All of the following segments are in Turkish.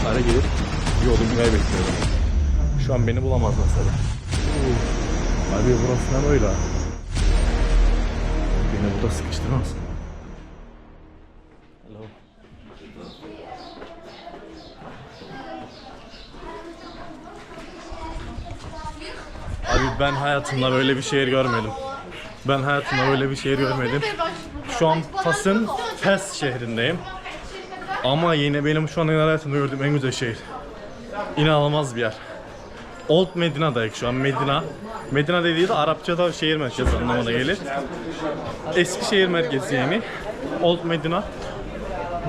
sokaklara girip yolumu kaybetmiyorum. Şu an beni bulamaz mesela. Abi burası ne böyle? Beni burada sıkıştırmaz. Hello. Abi ben hayatımda böyle bir şehir görmedim. Ben hayatımda böyle bir şehir görmedim. Şu an Fas'ın Fes şehrindeyim. Ama yine benim şu an hayatımda gördüğüm en güzel şehir. İnanılmaz bir yer. Old Medina'dayız şu an Medina. Medina dediği de Arapçada şehir merkezi anlamına gelir. Eski şehir merkezi yani. Old Medina.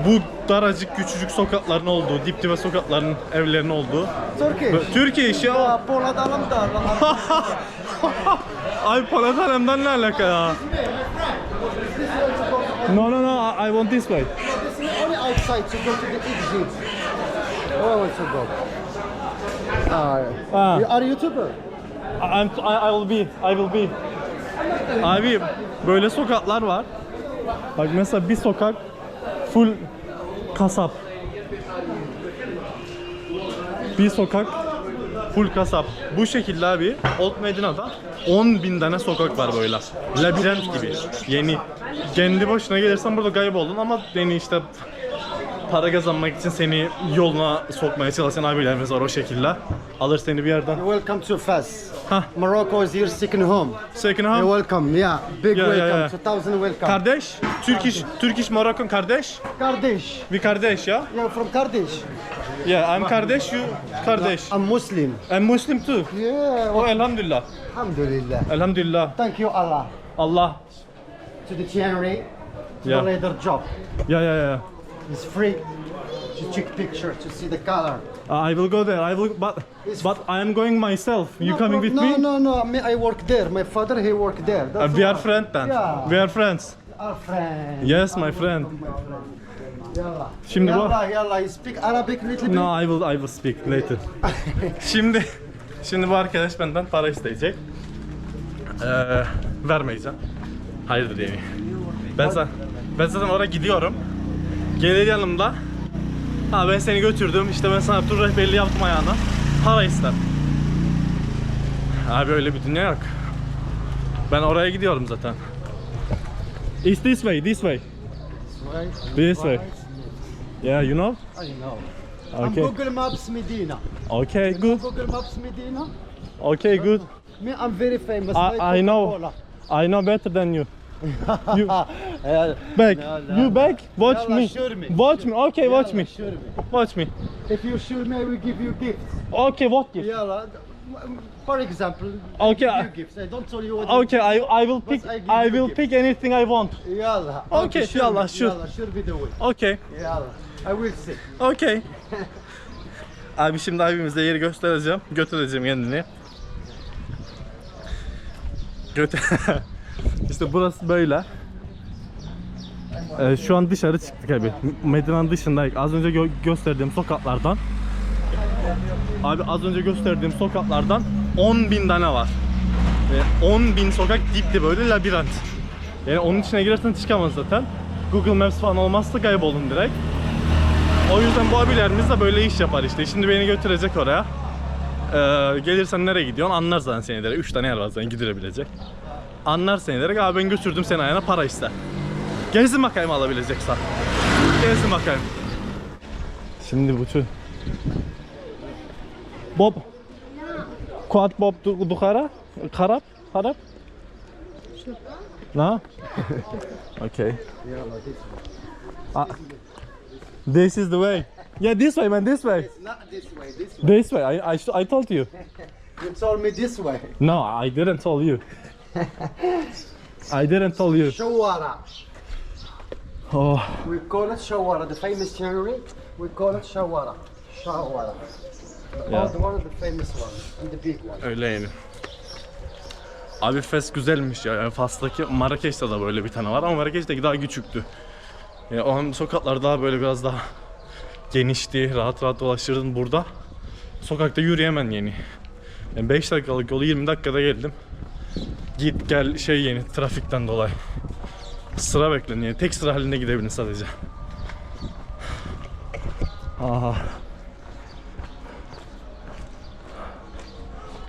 Bu daracık küçücük sokakların olduğu, dip dibe sokakların, evlerin olduğu. Turkish. Türkiye işi ya. Polat Alemdar. Ay Polat Alemdar ne alaka ya? No no no, I I want this way. Outside to go to the exit. Where want to go? Ah, Ah. you are YouTuber? I'm, I, I will be, I will be. Abi böyle sokaklar var. Bak mesela bir sokak full kasap. Bir sokak full kasap. Bu şekilde abi Old Medina'da 10 bin tane sokak var böyle. Labirent gibi. Yeni. Kendi başına gelirsen burada kayboldun ama yeni işte para kazanmak için seni yoluna sokmaya çalışan abilerimiz var o şekilde. Alır seni bir yerden. Welcome to Fes. Huh. Morocco is your second home. Second You're home. welcome. Yeah, big Yeah, yeah, welcome. yeah. 2000 welcome. Kardeş, Turkish, Turkish Moroccan kardeş. Kardeş. Bir kardeş ya. You're from Kardeş. Yeah, I'm kardeş, you kardeş. I'm Muslim. I'm Muslim too. Yeah. Oh, elhamdülillah. Alhamdulillah. Elhamdülillah. Thank you Allah. Allah. To the channel, to Yeah. the leather job. Yeah, yeah, yeah. It's free to take picture to see the color. Uh, I will go there. I will, but but I am going myself. You No coming with prob- me? No, no, no. I work there. My father, he work there. Uh, That's we are why. friends then. Yeah. We are friends. Our friend. Yes, my friend. Yalla. Şimdi bu- Yalla, yalla. You speak Arabic little bit? No, I will I will speak later. şimdi şimdi bu arkadaş benden para isteyecek. Ee, vermeyeceğim. Hayırdır yani. Ben zaten, ben zaten oraya gidiyorum. Gelir yanımda. Ha ben seni götürdüm. işte ben sana tur rehberliği yaptım ayağına. Para ister. Abi öyle bir dünya yok. Ben oraya gidiyorum zaten. It's this way, this way. This way. Yeah, you know? I know. I'm Okay. Google Maps Medina. Okay, good. Google Maps Medina. Okay, good. Me, I'm very famous. I- I know. I know better than you. You Yeah. back. No, no, You no. back. Watch Yalla, me. sure me. Watch me. Okay, watch me. sure me. Watch me. If you shoot me, I will give you gifts. Okay, what gift? Yalla. For example, Okay, I- you gifts. I don't tell you what. Okay, I I will pick. I I will pick anything I want. Yalla. Okay, sure yalla, sure. Yalla, sure be the way. Okay. Yalla. I will see. Okay. Abi şimdi abimize yeri göstereceğim. Götüreceğim kendini. Götür. işte burası böyle. Ee, şu an dışarı çıktık abi. Medine'nin dışındayız. Az önce gö- gösterdiğim sokaklardan. Abi az önce gösterdiğim sokaklardan 10 bin tane var. Ve 10 bin sokak dip dibe böyle labirent. Yani onun içine girersen çıkamaz zaten. Google Maps falan olmazsa kaybolun direkt. O yüzden bu abilerimiz de böyle iş yapar işte. Şimdi beni götürecek oraya. Ee, gelirsen nereye gidiyorsun anlar zaten seni direkt. 3 tane yer var zaten gidilebilecek. Anlar seni direkt. Abi ben götürdüm seni ayağına para ister. Gezin bakayım alabileceksen. Gezin bakayım. Şimdi bu tür... Bob. Kuat Bob du- Dukara? Karap? Harap? No? Okay. Ah, this is the way. Yeah, this way, man. This way. It's not this way. This way. This way. I I, I told you. You told me this way. No, I didn't tell you. I didn't tell you. Shawara. Oh, We call it shawara. The famous generally, we call it shawara. Shawara. Yeah. Oh, the one of the famous ones and the big one. öyle yani. Abi Fes güzelmiş ya. Yani Fas'taki Marrakeş'te de böyle bir tane var ama Marrakeş'teki daha küçüktü. Yani o an sokaklar daha böyle biraz daha genişti. Rahat rahat dolaşırdın burada. Sokakta yürüyemen yani. Yani 5 dakikalık yolu 20 dakikada geldim git gel şey yeni trafikten dolayı. Sıra bekleniyor. Tek sıra halinde gidebilin sadece. Aha.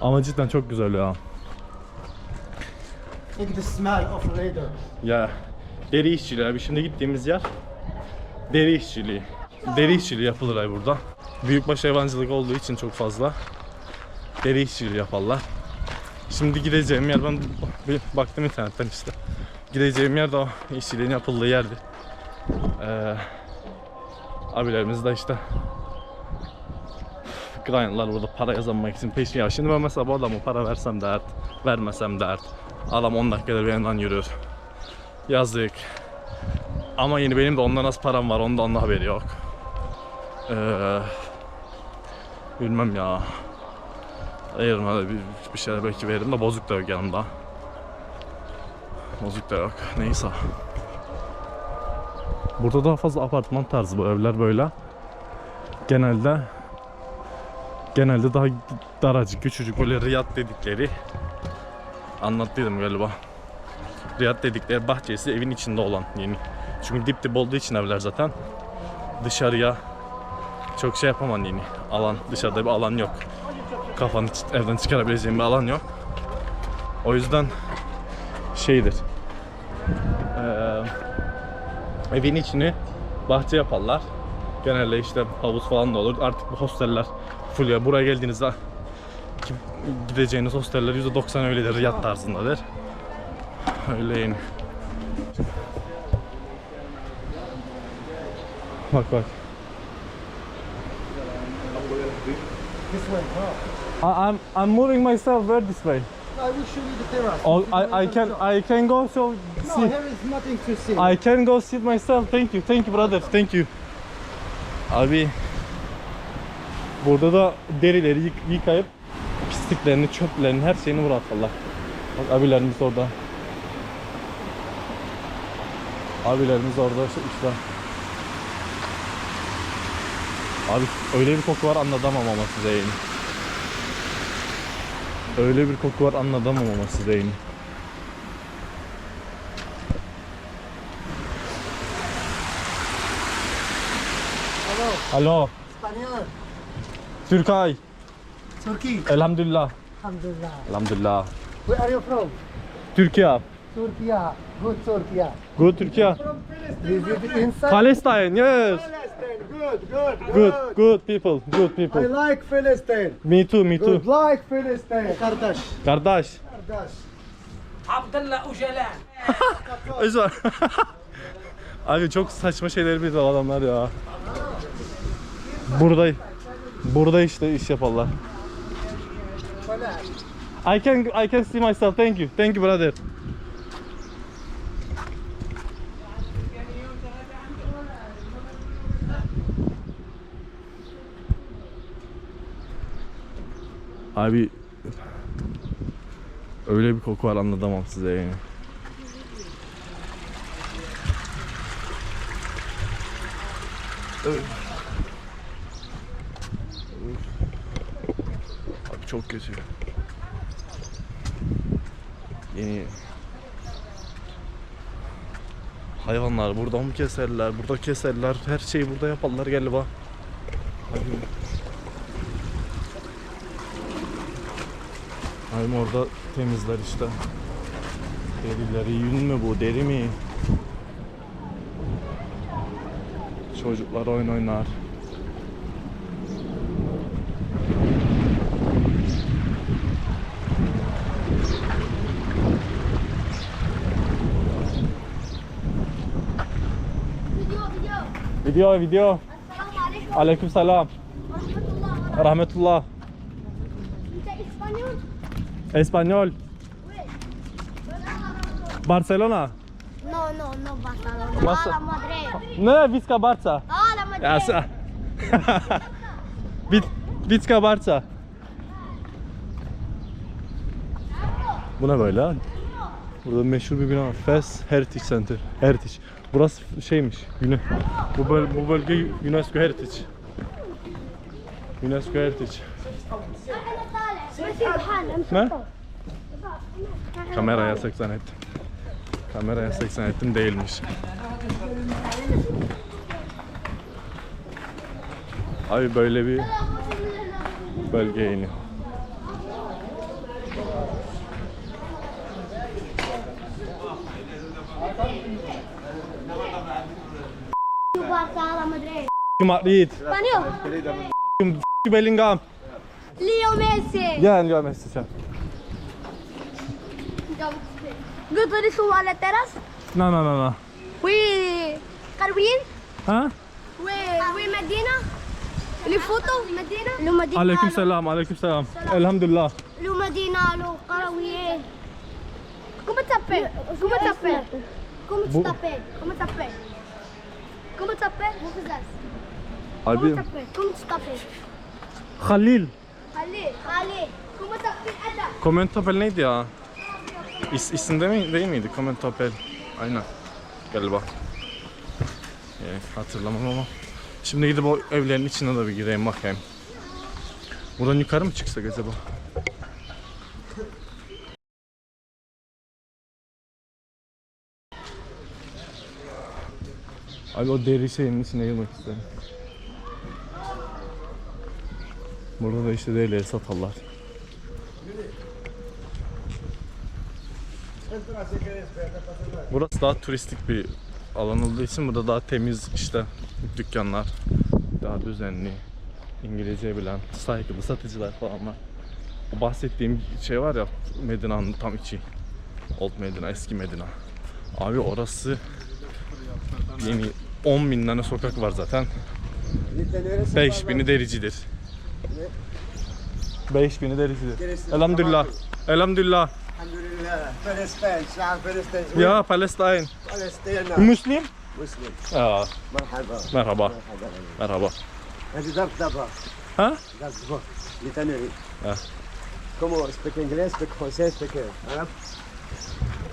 Ama cidden çok güzel ya. In the smell of leather. Ya deri işçiliği abi. Şimdi gittiğimiz yer deri işçiliği. Deri işçiliği yapılır ay burada. Büyükbaş hayvancılık olduğu için çok fazla deri işçiliği yaparlar. Şimdi gideceğim yer ben bir baktım internetten işte. Gideceğim yer de o işçiliğin yapıldığı yerdi. Ee, abilerimiz de işte Client'lar burada para kazanmak için peşin ya. Şimdi ben mesela bu adama para versem dert, vermesem dert. Adam 10 dakikada bir yandan yürür. Yazık. Ama yine benim de ondan az param var. Onda onun haberi yok. Ee, bilmem ya. Veririm hadi bir, bir şeyler belki veririm de bozuk da yok yanımda. Bozuk da yok. Neyse. Burada daha fazla apartman tarzı bu evler böyle. Genelde genelde daha daracık, küçücük böyle riyad dedikleri anlattıydım galiba. Riyad dedikleri bahçesi evin içinde olan yeni. Çünkü dip dip olduğu için evler zaten dışarıya çok şey yapamam yeni. Alan dışarıda bir alan yok. Kafanı evden çıkarabileceğin bir alan yok. O yüzden şeydir. Eee evin içini bahçe yaparlar. Genelde işte havuz falan da olur. Artık bu hosteller full ya. Buraya geldiğinizde gideceğiniz hosteller %90 öyledir. Riyad tarzındadır. Öyle. Bak bak. This way. Oh. I, I'm I'm moving myself where this way. I will show you the terrace. Oh, I, I can. I can go so No, see. here is nothing to see. I can go sit myself. Thank you. Thank you brother. Thank you. Abi burada da derileri yık, yıkayıp pisliklerini, çöplerini, her şeyini bırakırlar. Bak abilerimiz orada. Abilerimiz orada işte. işte. Abi öyle bir koku var anlatamam ama size yani. Öyle bir koku var anlatamam ama size yani. Hello. Alo, Spaniel. Türkay. Turkey. Elhamdülillah. Alhamdulillah. Elhamdülillah. Where are you from? Türkiye. Turkey. Good Turkey. Good Türkiye. Visit inside. Palestine, yes. Palestine. Good, good, Good, good people, good I people. like Palestine. Me too, me too. Good, like Palestine. Kardeş. Kardeş. Kardeş. Abdullah Öcalan. Özür. Abi çok saçma şeyler bir adamlar ya. Burada burada işte iş yaparlar. I can I can see myself. Thank you. Thank you brother. Abi öyle bir koku var anlatamam size yani. Abi çok kötü. Yeni hayvanlar burada mı keserler, burada keserler, her şeyi burada yaparlar galiba. Abi. Daim orada temizler işte. Derileri yün mü bu deri mi? Çocuklar oyun oynar. Video video. Aleyküm selam. Rahmetullah. Español. Barcelona. No, no, no Barcelona. Barça. Hala Madrid. Ne? Vizca Barça. Hala Madrid. Ya sen. Vizca Barça. Bu ne böyle? Burada meşhur bir bina var. Fes Heritage Center. Heritage. Burası şeymiş. Güne. Bu, böl bu bölge UNESCO Heritage. UNESCO Heritage. Ne? Kameraya 80 ettim. Kameraya 80 ettim değilmiş. Abi böyle bir bölgeye iniyor. Madrid. Madrid. Bellingham. ليو ميسي يا ليو ميسي سام Veux donner son à la لا لا لا non, non. Oui, Caroline وي مدينة oui, مدينة لي فوتو المدينة المدينة عليكم السلام عليكم السلام الحمد لله لو مدينة لو قرويه كوم تابيل كوم تابيل كوم تابيل كوم تابيل كوم تابيل كوم تابيل خليل Halil. Comment t'appelles Ada Komentopel neydi ya? İs, isimde mi değil miydi? Komentopel. Aynen. Galiba. Yani hatırlamam ama. Şimdi gidip o evlerin içine de bir gireyim bakayım. Buradan yukarı mı çıksak acaba? Abi o deri şeyin içine girmek istedim. Burada da işte derileri satarlar. Burası daha turistik bir alan olduğu için burada daha temiz işte dükkanlar, daha düzenli, İngilizce bilen, saygılı satıcılar falan var. O bahsettiğim şey var ya Medina'nın tam içi. Old Medina, eski Medina. Abi orası yeni 10 bin tane sokak var zaten. 5 bini dericidir. 5 bini dericidir. Elhamdülillah. Elhamdülillah. Alhamdulillah. Palestine, شعب فلسطين. Ya Palestine. فلسطين. Müslim? مسلم. Aa, مرحبا. merhaba. مرحبا. Merhaba. هذه ضرب دابا. Ha? ضرب دابا. لتنوري. Ah. Comment speak English, speak français, speak Arab?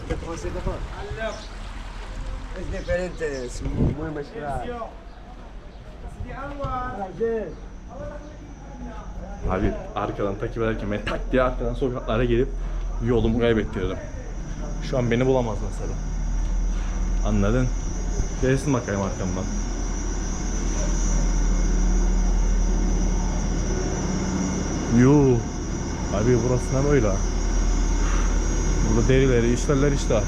Speak français d'abord. It's different. It's muy مشكلة. Abi arkadan takip ederken ben tak diye arkadan sokaklara gelip yolumu kaybettirdim. Şu an beni bulamaz mesela. Anladın? Gelsin bakayım arkamdan. Yoo. Abi burası ne böyle? Burada derileri işlerler işte.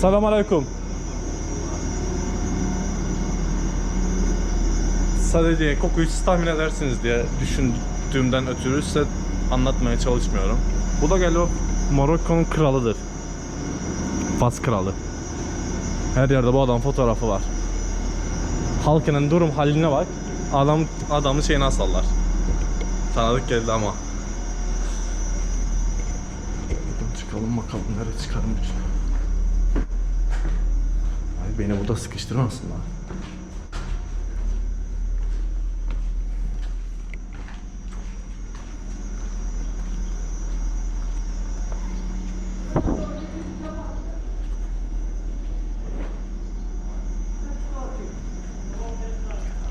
Selamun Aleyküm. Sadece kokuyu siz tahmin edersiniz diye düşündüğümden ötürü size anlatmaya çalışmıyorum. Bu da galiba Morokko'nun kralıdır. Fas kralı. Her yerde bu adam fotoğrafı var. Halkının durum haline bak. Adam adamın şeyini asallar. Tanıdık geldi ama. Çıkalım bakalım nereye çıkarmış. Ay beni burada sıkıştırmasınlar.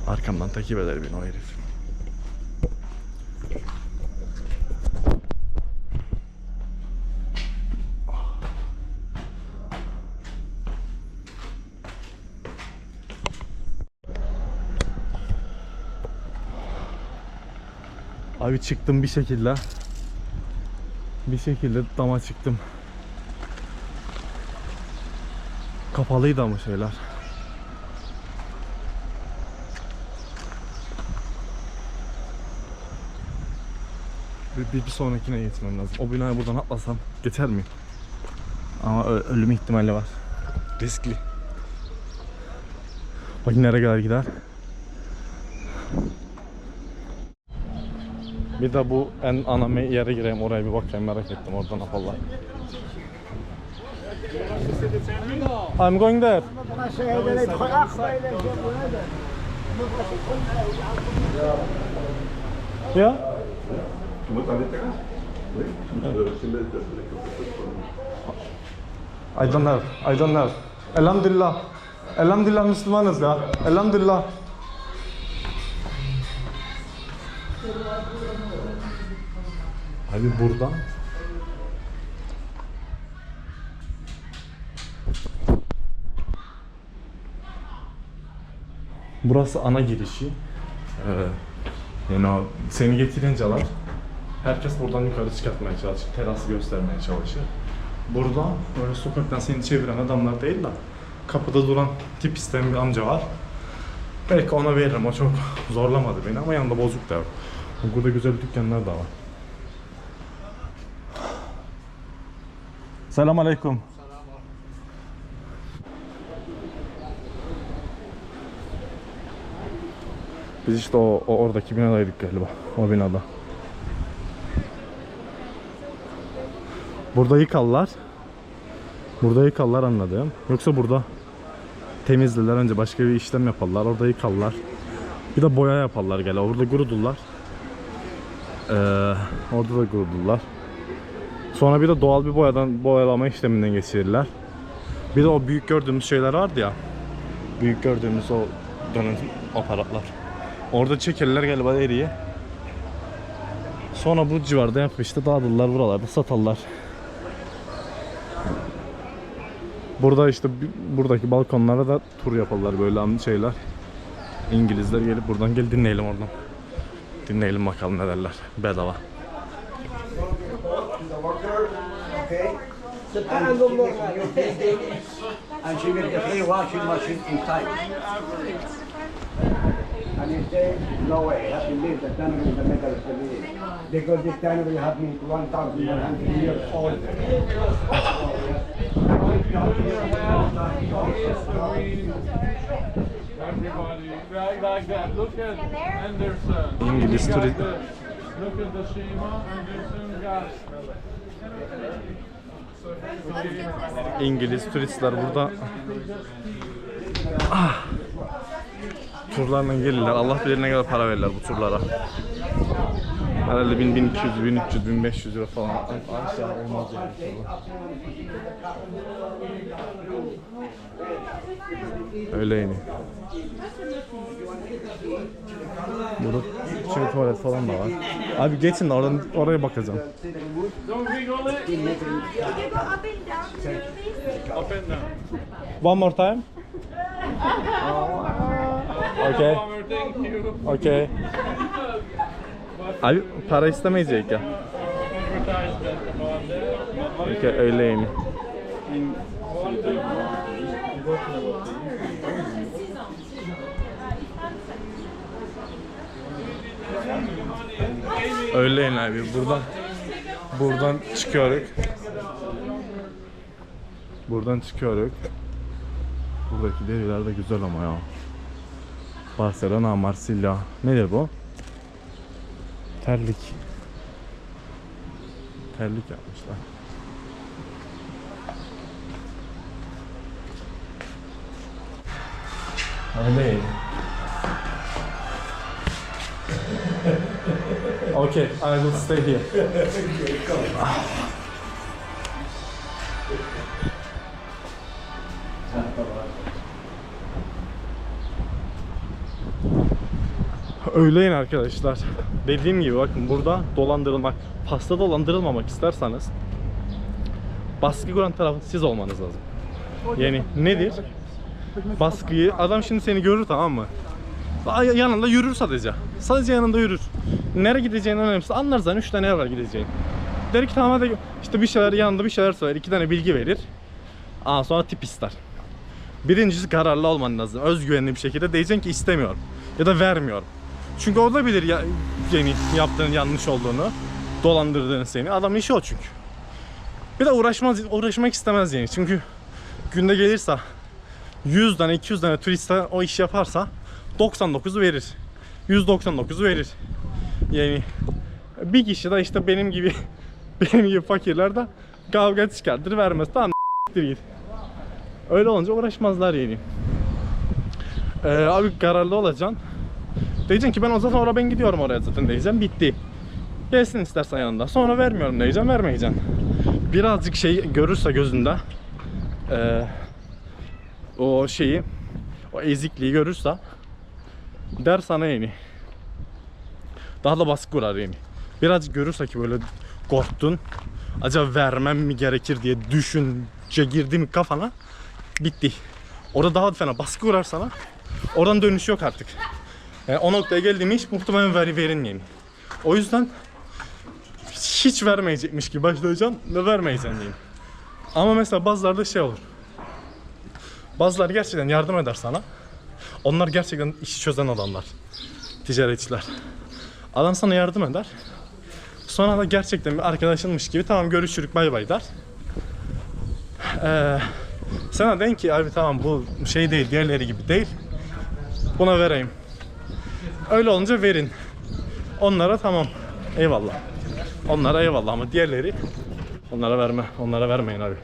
Arkamdan takip eder beni o herif. Abi çıktım bir şekilde. Bir şekilde dama çıktım. Kapalıydı ama şeyler. Bir, bir, bir sonrakine geçmem lazım. O binaya buradan atlasam geçer miyim? Ama ölüm ihtimali var. Riskli. Bakın nereye kadar gider. Bir de bu en ana yere gireyim oraya bir bakayım merak ettim oradan yaparlar. I'm going there. Yeah? I don't know. I don't know. Elhamdülillah. Elhamdülillah Müslümanız ya. Elhamdülillah. Abi buradan Burası ana girişi. Ee, yani o seni getirinceler herkes buradan yukarı çıkartmaya çalışır. Terası göstermeye çalışır. Buradan böyle sokaktan seni çeviren adamlar değil de kapıda duran tip isteyen bir amca var. Belki ona veririm. O çok zorlamadı beni ama yanında bozuk da yok. Burada güzel dükkanlar da var. Selam aleyküm. Biz işte o, o oradaki binadaydık galiba. O binada. Burada yıkarlar. Burada yıkarlar anladım. Yoksa burada temizlerler önce başka bir işlem yaparlar. Orada yıkarlar. Bir de boya yaparlar galiba. Orada kurudurlar. Ee, orada da kurudurlar. Sonra bir de doğal bir boyadan boyalama işleminden geçirirler. Bir de o büyük gördüğümüz şeyler vardı ya. Büyük gördüğümüz o dönem aparatlar. Orada çekerler galiba eriye. Sonra bu civarda yapmıştı dağıtırlar buralarda satarlar. Burada işte buradaki balkonlara da tur yaparlar böyle şeyler. İngilizler gelip buradan gel dinleyelim oradan. Dinleyelim bakalım ne derler. Bedava. And she said, no way, have to leave the tunnel in the middle of the village. Because this tunnel have been 1,100 years old. İngiliz got. İngiliz turistler burada ah, turlarla gelirler. Allah bilir ne kadar para verirler bu turlara. Herhalde 1000, 1200, 1300, 1500 lira falan. Aşağı olmaz yani. Öyle yani. Burada şey tuvalet falan da var. Abi geçin oradan oraya bakacağım. One more time. Okay. Okay. Abi para istemeyecek ya. That. Okay, öyle abi. Buradan buradan çıkıyoruz. Buradan çıkıyoruz. Buradaki deriler de güzel ama ya. Barcelona, Marsilya. Nedir bu? Terlik. Terlik yapmışlar. Öyle. okay, I will stay here. Öğleyin arkadaşlar. Dediğim gibi bakın burada dolandırılmak, pasta dolandırılmamak isterseniz baskı kuran tarafın siz olmanız lazım. Yani nedir? Baskıyı adam şimdi seni görür tamam mı? Yanında yürür sadece. Sadece yanında yürür. Nereye gideceğini önemlisi anlar zaten 3 tane var gideceğin. Der ki tamam hadi işte bir şeyler yanında bir şeyler söyler. iki tane bilgi verir. Aa sonra tip ister. Birincisi kararlı olman lazım. Özgüvenli bir şekilde diyeceksin ki istemiyorum. Ya da vermiyorum. Çünkü o da bilir ya, yani yaptığın yanlış olduğunu. Dolandırdığını seni. Adamın işi o çünkü. Bir de uğraşmaz, uğraşmak istemez yani. Çünkü günde gelirse 100 tane 200 tane turiste o iş yaparsa 99'u verir. 199'u verir. Yani bir kişi de işte benim gibi benim gibi fakirler de kavga çıkartır vermez. Tamam git. Öyle olunca uğraşmazlar yani. Ee, abi kararlı olacaksın. Diyeceksin ki ben o zaman oraya ben gidiyorum oraya zaten diyeceğim. Bitti. Gelsin istersen yanında. Sonra vermiyorum diyeceğim. Vermeyeceksin. Birazcık şey görürse gözünde ee, o şeyi o ezikliği görürse der sana yani. Daha da baskı kurar yani. Birazcık görürse ki böyle korktun. Acaba vermem mi gerekir diye düşünce girdi mi kafana bitti. Orada daha fena baskı kurar sana. Oradan dönüş yok artık. Yani o noktaya geldiğimi hiç muhtemelen veri verin yani. O yüzden hiç vermeyecekmiş gibi başlayacaksın ve vermeyeceksin diyeyim. Ama mesela bazılarda şey olur. Bazıları gerçekten yardım eder sana. Onlar gerçekten işi çözen adamlar. Ticaretçiler. Adam sana yardım eder. Sonra da gerçekten bir arkadaşınmış gibi tamam görüşürük bay bay der. Ee, sana deyin ki abi tamam bu şey değil diğerleri gibi değil. Buna vereyim. Öyle olunca verin. Onlara tamam. Eyvallah. Onlara eyvallah ama diğerleri onlara verme. Onlara vermeyin abi.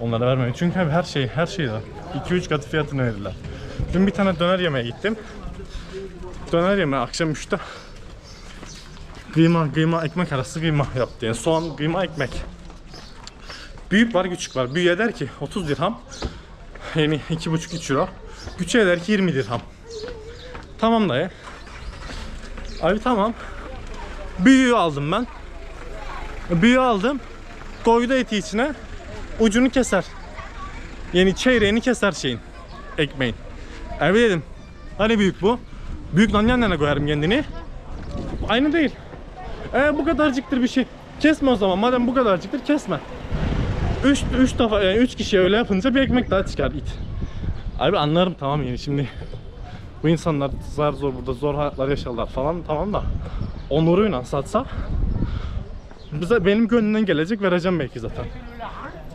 Onlara vermeyin. Çünkü abi her şey her şey var. 2-3 katı fiyatını verirler. Dün bir tane döner yemeye gittim. Döner yemeye akşam 3'te kıyma, kıyma, ekmek arası kıyma yaptı. Yani soğan, kıyma, ekmek. Büyük var, küçük var. Büyüğe der ki 30 dirham. Yani 2,5-3 euro. Küçüğe der ki 20 dirham. Tamam dayı. Abi tamam. Büyüğü aldım ben. Büyüğü aldım. Koydu eti içine. Ucunu keser. Yani çeyreğini keser şeyin. Ekmeğin. Abi dedim. Hani büyük bu? Büyük lan yan yana koyarım kendini. Aynı değil. E bu kadarcıktır bir şey. Kesme o zaman. Madem bu kadarcıktır kesme. 3 3 defa yani 3 kişiye öyle yapınca bir ekmek daha çıkar it. Abi anlarım tamam yani şimdi bu insanlar zar zor burada zor hayatlar yaşarlar falan tamam da onuruyla satsa bize benim gönlümden gelecek vereceğim belki zaten.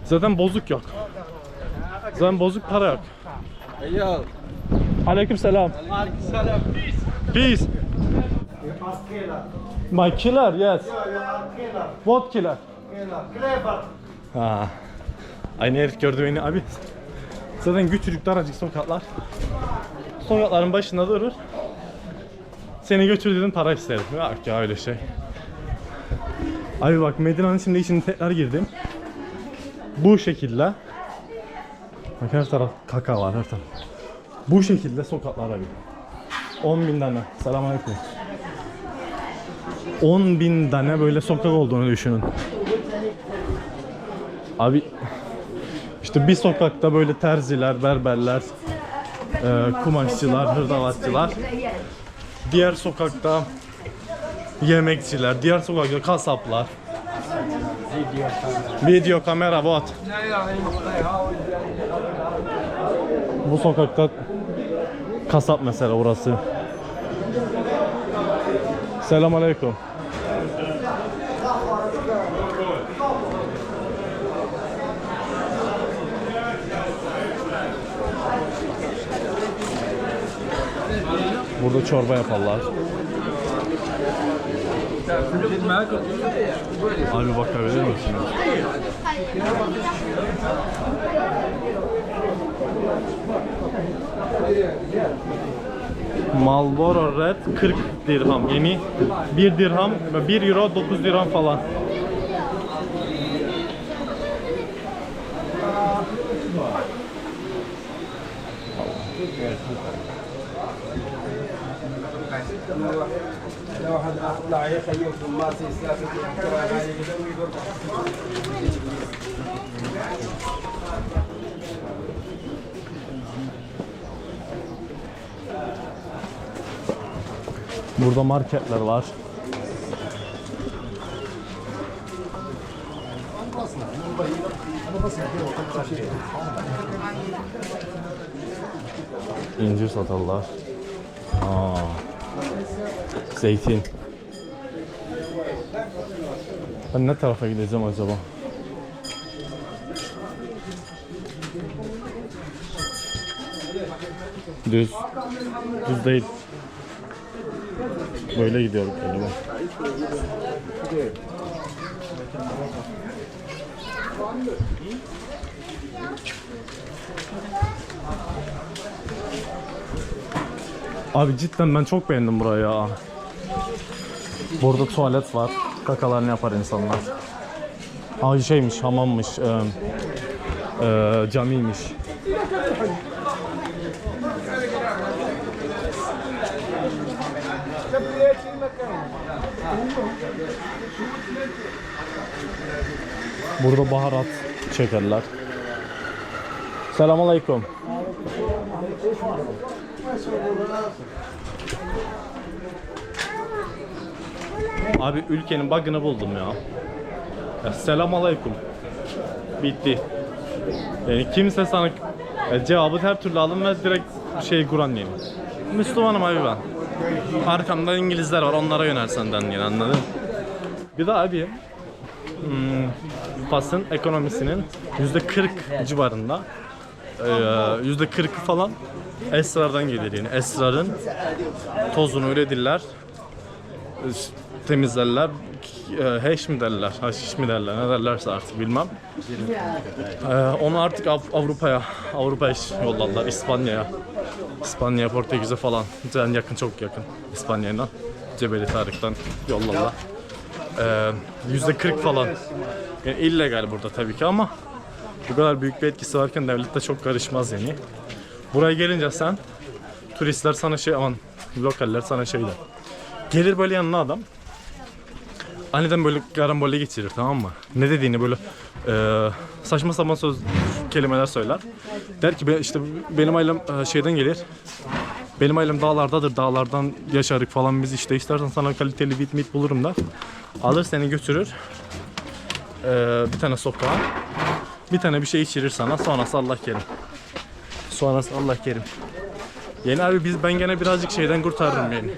Zaten bozuk yok. Zaten bozuk para yok. Aleyküm selam. Peace. My killer, yes. What killer? Ha. Aynı herif gördü beni abi. Zaten küçücük daracık sokaklar. Sokakların başında durur. Seni götürdüğün para isterim. Yok ya öyle şey. Abi bak Medine'nin şimdi içine tekrar girdim. Bu şekilde. Bak her taraf kaka var her taraf. Bu şekilde sokaklar abi. 10 bin tane. Selamünaleyküm. 10 bin tane böyle sokak olduğunu düşünün. Abi işte bir sokakta böyle terziler, berberler, e, kumaşçılar, hırdavatçılar. Diğer sokakta yemekçiler, diğer sokakta kasaplar. Video kamera bot. Bu sokakta kasap mesela orası. Selamünaleyküm. Burada çorba yaparlar. Abi bakabilir misiniz? Marlboro Red 40 dirham. Yeni 1 dirham, 1 euro 9 dirham falan. لو واحد اطلع يخيم في الماسي يسافر Burada marketler var. İncir satarlar. Aa. Zeytin. Ben ne tarafa gideceğim acaba? Düz. Düz değil. Böyle gidiyorum galiba. Abi cidden ben çok beğendim burayı ya. Burada tuvalet var. Kakalarını yapar insanlar. Ay şeymiş, hamammış, e, e, camiymiş. Burada baharat çekerler. Selamünaleyküm. Abi ülkenin bug'ını buldum ya. ya selamünaleyküm. Bitti. Yani kimse sana E, cevabı her türlü alın ve direkt şey Kur'an yeni. Müslümanım abi ben. Arkamda İngilizler var onlara yönel senden yine anladın? Bir de abi hmm, Fas'ın ekonomisinin %40 civarında e, %40 falan esrardan gelir yani. Esrarın tozunu üretirler, e, temizlerler, e, heş mi derler, haşiş mi derler, ne derlerse artık bilmem. E, onu artık Av- Avrupa'ya, Avrupa'ya yolladılar, İspanya'ya. İspanya, Portekiz'e falan. Yani yakın, çok yakın İspanya'dan. Cebeli Tarık'tan yolladılar. Ee, Yüzde 40 falan. Yani illegal burada tabii ki ama bu kadar büyük bir etkisi varken devlet de çok karışmaz yani. Buraya gelince sen turistler sana şey aman lokaller sana şey der. Gelir böyle yanına adam. Aniden böyle karambole geçirir tamam mı? Ne dediğini böyle e, saçma sapan söz kelimeler söyler. Der ki "Be- işte benim ailem e, şeyden gelir. Benim ailem dağlardadır. Dağlardan yaşarık falan biz işte istersen sana kaliteli bit mit bulurum der. Alır seni götürür. Ee, bir tane sokağa. Bir tane bir şey içirir sana. Sonrası Allah kerim. Sonrası Allah kerim. Yeni abi biz ben gene birazcık şeyden kurtarırım yani.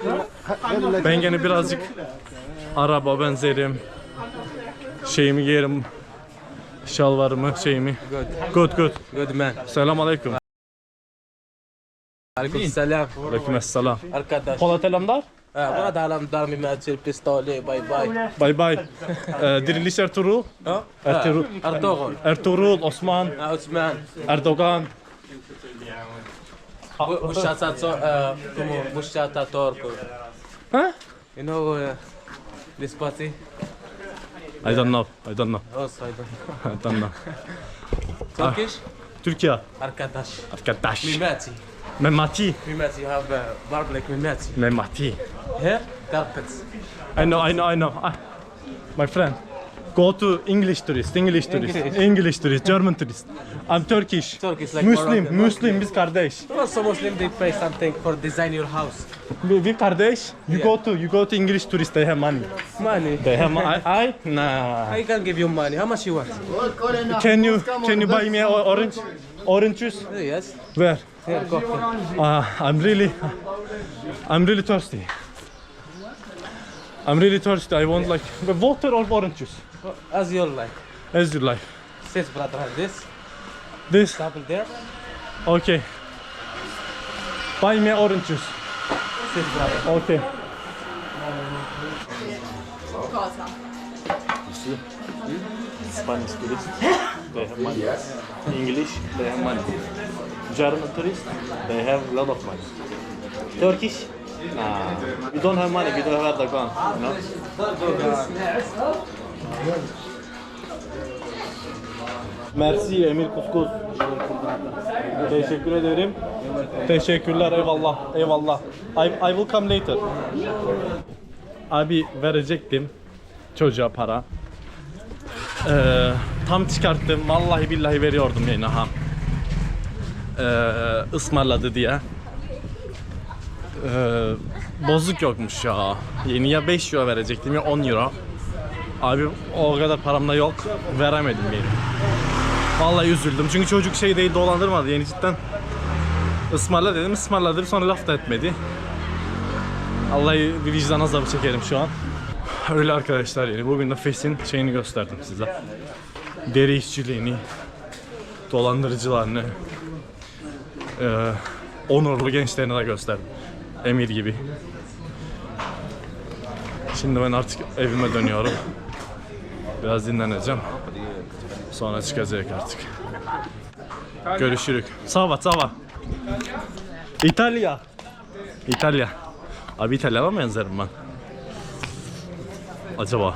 Ben gene birazcık araba benzerim. Şeyimi giyerim. Şalvarımı, şeyimi. Good good. Good man. Selam aleyküm. Alaikum salam. Aleyküm selam. Arkadaş. Polat Alemdar. Ha, bana da alam dar mi maçır pistole bye bye. Bay bay. Ee, Diriliş Ertuğrul. Ha? Ertuğrul. Erdoğan. Ertuğrul, Osman, Ha, Osman. Erdogan. Bu bu şata torco. Huh? You know uh, this party? I don't know. I don't know. Also I don't. I don't know. Turkish? Türkiye. Arkadaş. Arkadaş. Mimati. Memati. Mimati. You have uh, barb like Mimati. Memati. Here? Carpets. I know, I know, I know. Ah, my friend. Go to English tourist, English tourist, English. Tourist, German tourist. I'm Turkish. Turkish like Muslim, Moroccan. Muslim, biz kardeş. Also Muslim they pay something for design your house. We, we kardeş. You go to, you go to English tourist, they have money. Money. They have money. I, I, nah. I can give you money. How much you want? Can you, can you buy me a orange, orange juice? Yes. Where? Here, coffee. Uh, I'm really, I'm really thirsty. I'm really thirsty. I want like water or orange juice, As you like. as you like. Six brother have this. This, Double there. okay. Buy me orange juice. Six brother. Okay. Spanish tourist, they have money. English, they have money. German tourist, they have a lot of money. Turkish, nah. We don't have money, we don't have Erdogan, you know? Emir Kuskus. Teşekkür ederim. Teşekkürler eyvallah eyvallah. I, I will come later. Abi verecektim çocuğa para. Ee, tam çıkarttım vallahi billahi veriyordum yani ha. Ee, ısmarladı diye. Ee, bozuk yokmuş ya. Yeni ya 5 euro verecektim ya 10 euro. Abi o kadar param da yok. Veremedim yani. Vallahi üzüldüm. Çünkü çocuk şey değil dolandırmadı yani cidden. Ismarla dedim ısmarladım sonra laf da etmedi. Vallahi bir vicdan azabı çekerim şu an. Öyle arkadaşlar yani bugün de Fes'in şeyini gösterdim size. Deri işçiliğini, dolandırıcılarını, eee, onurlu gençlerini de gösterdim. Emir gibi. Şimdi ben artık evime dönüyorum. Biraz dinleneceğim. Sonra çıkacak artık. Görüşürük. Sava, sava. İtalya. İtalya. Abi İtalyan'a mı benzerim ben? Acaba?